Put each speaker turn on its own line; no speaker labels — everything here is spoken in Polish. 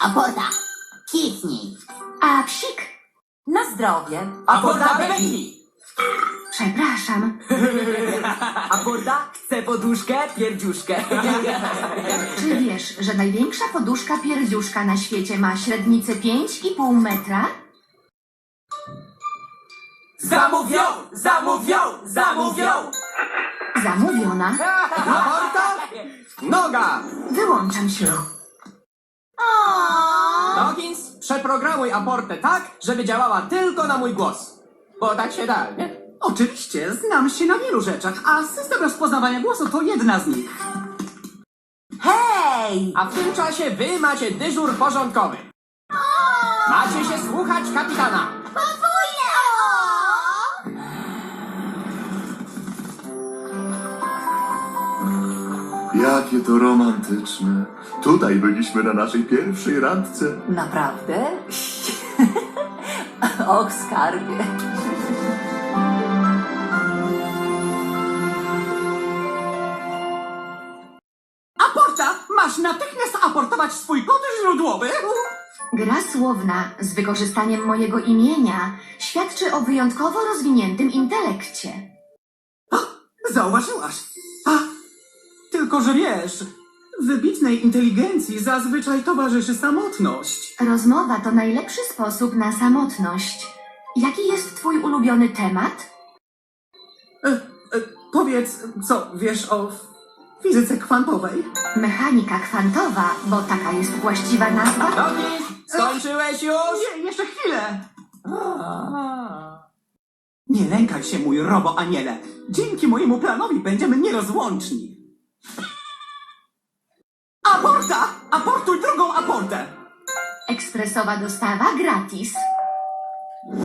Aporta, kicnij.
A psik?
Na zdrowie.
Aporta Becky!
Przepraszam.
Aporta chce poduszkę, pierdziuszkę.
Czy wiesz, że największa poduszka pierdziuszka na świecie ma średnicę 5,5 metra?
Zamówią, zamówią, zamówią!
Zamówiona.
Aporta? Noga!
Wyłączam się.
Dawkins, przeprogramuj aportę tak, żeby działała tylko na mój głos. Bo tak się da, nie?
Oczywiście, znam się na wielu rzeczach, a system rozpoznawania głosu to jedna z nich.
Hej!
A w tym czasie wy macie dyżur porządkowy. Macie się słuchać kapitana.
Jakie to romantyczne. Tutaj byliśmy na naszej pierwszej randce.
Naprawdę? Och, skarbie.
Aporta! Masz natychmiast aportować swój kod źródłowy!
Gra słowna z wykorzystaniem mojego imienia świadczy o wyjątkowo rozwiniętym intelekcie.
Zauważyłaś? Tylko że wiesz, wybitnej inteligencji zazwyczaj towarzyszy samotność.
Rozmowa to najlepszy sposób na samotność. Jaki jest twój ulubiony temat?
E, e, powiedz, co wiesz o fizyce kwantowej?
Mechanika kwantowa, bo taka jest właściwa nazwa.
Dawkins, skończyłeś już?
Nie, jeszcze chwilę! Nie lękaj się, mój robo aniele. Dzięki mojemu planowi będziemy nierozłączni. Aporta! Aportuj drugą aportę!
Ekspresowa dostawa gratis.